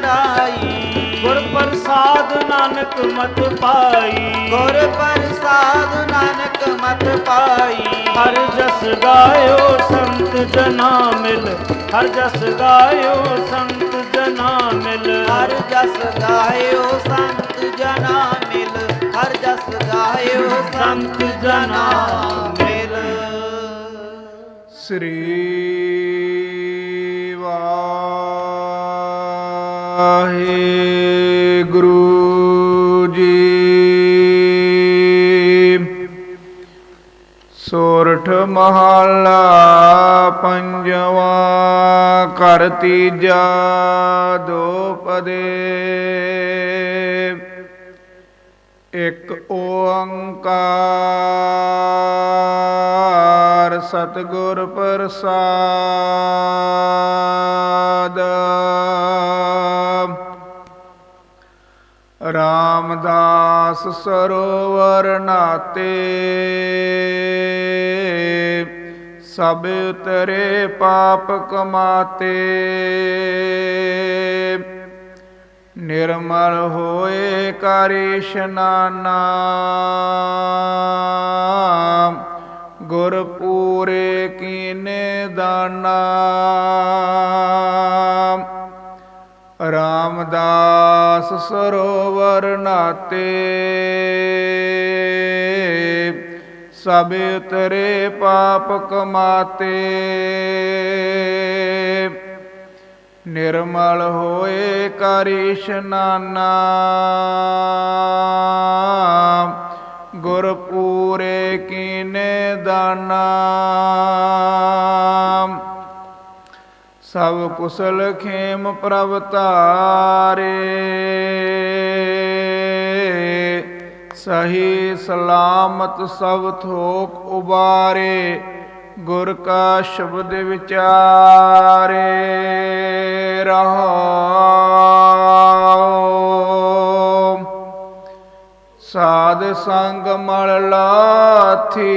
ਬੜਾਈ ਗੁਰ ਪ੍ਰਸਾਦ ਨਾਨਕ ਮਤ ਪਾਈ। ਗੁਰ ਪ੍ਰਸਾਦ ਨਾਨਕ ਮਤ ਪਾਈ। ਹਰ ਜਸ ਗਾਇਓ ਸੰਤ ਜਨਾ ਮਿਲ। ਹਰ ਜਸ ਗਾਇਓ ਸੰਤ ਜਨਾ ਮਿਲ। ਹਰ ਜਸ ਗਾਇਓ ਸੰਤ ਜਨਾ ਮਿਲ। ਹਰ ਜਸ ਗਾਇਓ ਸੰਤ ਜਨਾ ਮਿਲ। ਸ੍ਰੀ ਵਾਹਿਗੁਰੂ ਜੀ। ਸੋਰਠ ਮਹਲਾ ਪੰਜਵਾ ਘਰ ਤੀਜਾ ਦੋ ਪਦੇ ਇਕ ਓੰਕਾਰ ਸਤਿਗੁਰ ਪ੍ਰਸਾਦ। ਰਾਮਦਾਸ ਸਰੋਵਰ ਨਾਤੇ। ਸਭ ਉਤਰੇ ਪਾਪ ਕਮਾਤੇ। ਨਿਰਮਲ ਹੋਏ ਕਰ ਇਸ਼ਨਾਨਾ ਗੁਰ ਪੂਰੇ ਕੀਨੇ ਦਾਨਾ। ਰਾਮਦਾਸ ਸਰੋਵਰ ਨਾਤੇ। ਸਭ ਉਤਰੇ ਪਾਪ ਕਮਾਤੇ। ਨਿਰਮਲ ਹੋਏ ਕਰ ਇਸ਼ਨਾਨਾ ਗੁਰ ਪੂਰੇ ਕੀਨੇ ਦਾਨਾ। ਸਭ ਕੁਸਲ ਖੇਮ ਪ੍ਰਭ ਧਾਰੇ ਸਹੀ ਸਲਾਮਤ ਸਭ ਥੋਕ ਉਬਾਰੇ, ਗੁਰ ਕਾ ਸ਼ਬਦ ਵਿਚਾਰੇ। ਰਹਾਉ ਸਾਧ ਸੰਗ ਮਲ ਲਾਥੀ।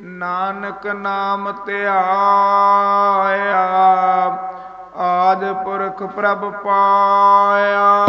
ਨਾਨਕ ਨਾਮ ਧਿਆਇਆ ਆਦ ਪੁਰਖ ਪ੍ਰਭ ਪਾਇਆ।